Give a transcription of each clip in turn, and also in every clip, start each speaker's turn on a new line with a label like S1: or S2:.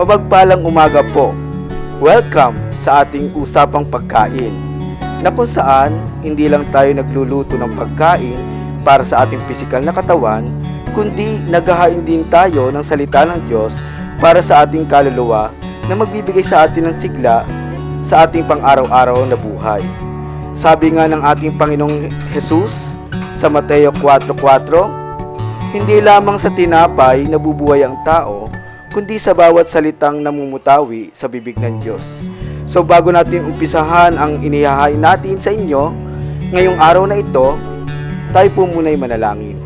S1: Mabagpalang umaga po. Welcome sa ating usapang pagkain. Na kung saan hindi lang tayo nagluluto ng pagkain para sa ating pisikal na katawan, kundi naghahain din tayo ng salita ng Diyos para sa ating kaluluwa na magbibigay sa atin ng sigla sa ating pang-araw-araw na buhay. Sabi nga ng ating Panginoong Jesus sa Mateo 4.4, Hindi lamang sa tinapay nabubuhay ang tao, kundi sa bawat salitang namumutawi sa bibig ng Diyos. So bago natin umpisahan ang inihahain natin sa inyo, ngayong araw na ito, tayo po muna'y manalangin.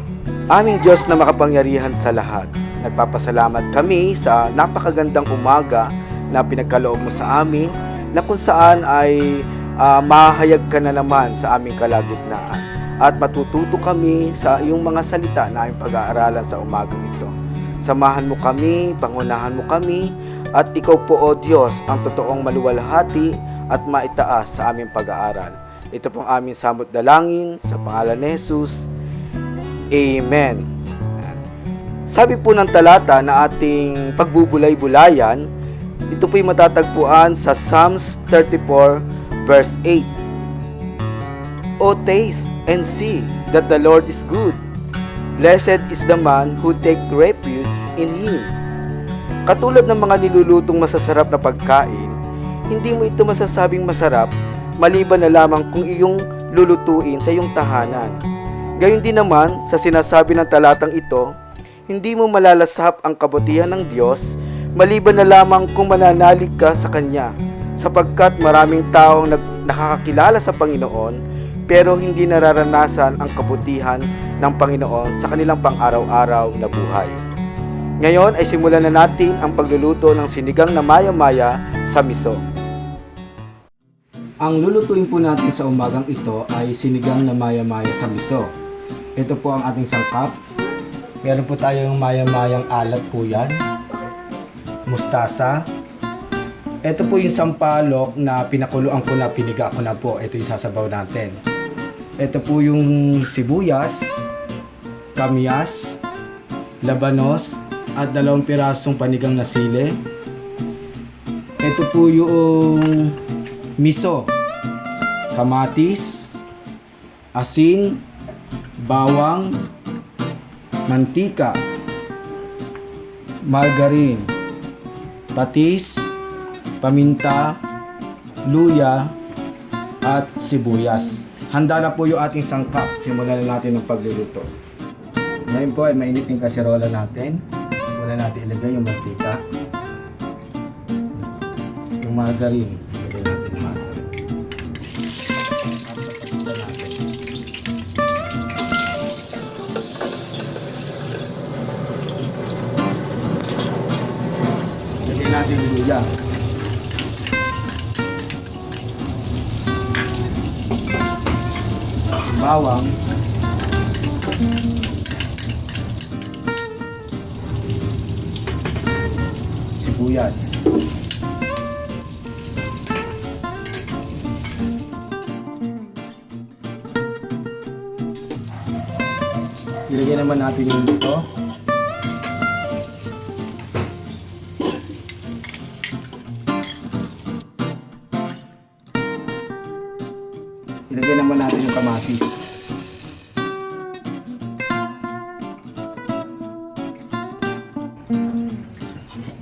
S1: Aming Diyos na makapangyarihan sa lahat, nagpapasalamat kami sa napakagandang umaga na pinagkaloob mo sa amin na kung saan ay ah, mahayag ka na naman sa aming kalagitnaan at matututo kami sa iyong mga salita na aming pag-aaralan sa umagang ito. Samahan mo kami, pangunahan mo kami, at ikaw po o Diyos ang totoong maluwalhati at maitaas sa aming pag-aaral. Ito pong aming samot dalangin sa pangalan ni Jesus. Amen. Sabi po ng talata na ating pagbubulay-bulayan, ito po'y matatagpuan sa Psalms 34 verse 8. O taste and see that the Lord is good. Blessed is the man who take refuge in Him. Katulad ng mga nilulutong masasarap na pagkain, hindi mo ito masasabing masarap maliban na lamang kung iyong lulutuin sa iyong tahanan. Gayon din naman sa sinasabi ng talatang ito, hindi mo malalasap ang kabutihan ng Diyos maliban na lamang kung mananalig ka sa Kanya sapagkat maraming taong nakakakilala sa Panginoon pero hindi nararanasan ang kabutihan ng Panginoon sa kanilang pang-araw-araw na buhay. Ngayon ay simulan na natin ang pagluluto ng sinigang na maya-maya sa miso. Ang lulutuin po natin sa umagang ito ay sinigang na maya-maya sa miso. Ito po ang ating sangkap. Meron po tayong maya-mayang alat po yan. Mustasa. Ito po yung sampalok na pinakuluan ko na, piniga ko na po. Ito yung sasabaw natin. Ito po yung sibuyas, kamyas, labanos, at dalawang pirasong panigang na sili. Ito po yung miso, kamatis, asin, bawang, mantika, margarine, patis, paminta, luya, at sibuyas. Handa na po yung ating sangkap. Simulan na natin ang pagluluto. Ngayon po ay mainit yung kaserola natin. Muna natin ilagay yung mantika. Yung margarine. Ilagay natin yung margarine. Natin. Luya. Bawang. Sibuyas. Ilagay naman natin yung ito. Ilagay naman natin yung kamatis.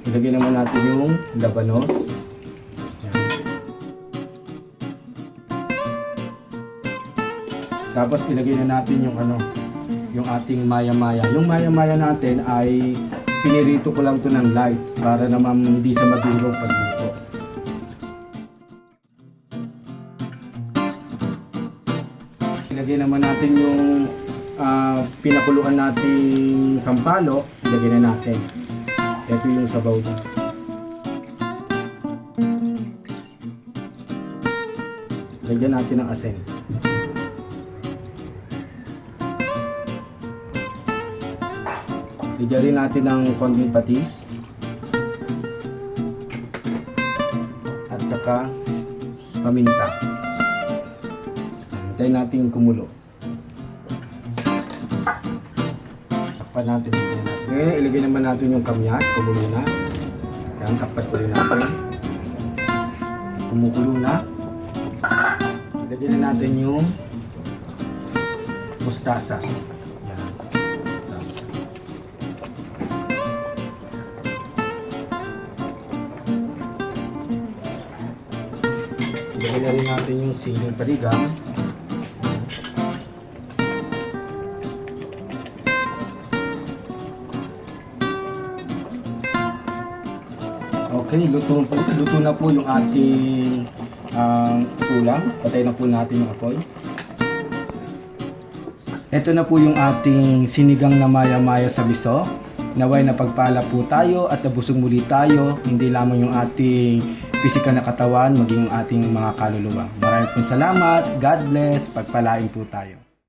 S1: Ilagay naman natin yung labanos. Tapos ilagay na natin yung ano, yung ating maya-maya. Yung maya-maya natin ay pinirito ko lang to ng light para naman hindi sa madurog pagluto. Ilagay naman natin yung ah, pinakuluan nating sampalo, ilagay na natin. Ito yung sabaw niya. Lagyan natin ng asin. Lagyan rin natin ng konting patis. At saka paminta. Hintayin natin kumulo. Takpan natin. Ngayon, ilagay naman natin yung kamyas. Kumulo na. Yan, takpat ko rin natin. Kumukulo na. Lagyan na natin yung mustasa. Yan. Lagyan na rin natin yung siling panigang. Okay, luto, luto na po yung ating ang ulam. Patay na po natin yung apoy. Ito na po yung ating sinigang na maya-maya sa biso. Naway na pagpala po tayo at nabusog muli tayo, hindi lamang yung ating pisikal na katawan, maging yung ating mga kaluluwa. Maraming po salamat, God bless, pagpalain po tayo.